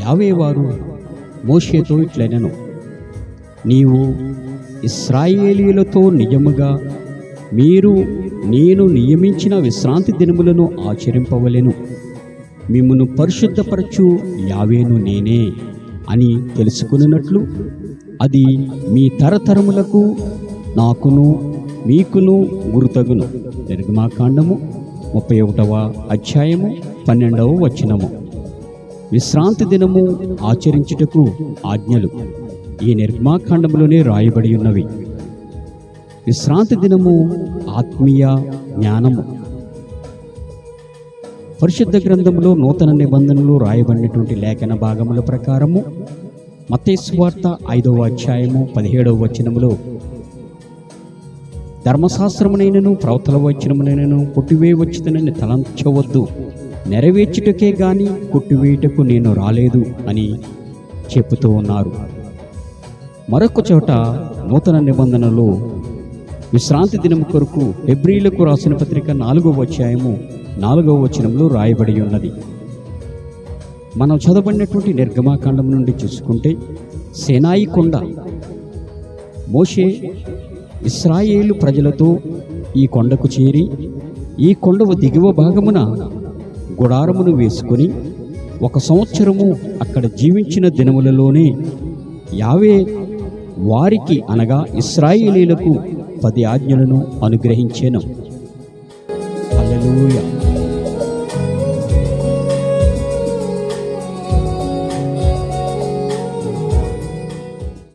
యావే వారు మోషేతో ఇట్లనెను నీవు ఇస్రాయేలీలతో నిజముగా మీరు నేను నియమించిన విశ్రాంతి దినములను ఆచరింపవలెను. మిమ్మను పరిశుద్ధపరచు యావేను నేనే అని తెలుసుకున్నట్లు అది మీ తరతరములకు నాకును మీకును గురుతగును. నిర్గమాకాండము ముప్పై ఒకటవ అధ్యాయము పన్నెండవ వచనము. విశ్రాంతి దినము ఆచరించుటకు ఆజ్ఞలు. ఈ నిర్మాఖండంలోనే రాయబడి ఉన్నవి. విశ్రాంతి దినము ఆత్మీయ జ్ఞానము. పరిశుద్ధ గ్రంథంలో నూతన నిబంధనలు రాయబడినటువంటి లేఖన భాగముల ప్రకారము మతేశ్వార్త ఐదవ అధ్యాయము పదిహేడవ వచనములో ధర్మశాస్త్రమునైనను ప్రవతల వచనమునైనను కొట్టివేయవచ్చునని తలంచవద్దు. నెరవేర్చుటకే గాని కొట్టువేయటకు నేను రాలేదు అని చెబుతూ ఉన్నారు. మరొక చోట నూతన నిబంధనలో విశ్రాంతి దినం కొరకు ఎబ్రిలకు రాసిన పత్రిక నాలుగవ అధ్యాయము నాలుగవ వచనంలో రాయబడి ఉన్నది. మనం చదవబడినటువంటి నిర్గమాకాండం నుండి చూసుకుంటే సేనాయి కొండ మోషే ఇస్రాయేలు ప్రజలతో ఈ కొండకు చేరి ఈ కొండవ దిగువ భాగమున గుడారమును వేసుకొని ఒక సంవత్సరము అక్కడ జీవించిన దినములలోనే యావే వారికి అనగా ఇస్రాయేలీలకు పది ఆజ్ఞలను అనుగ్రహించాను. హల్లెలూయా.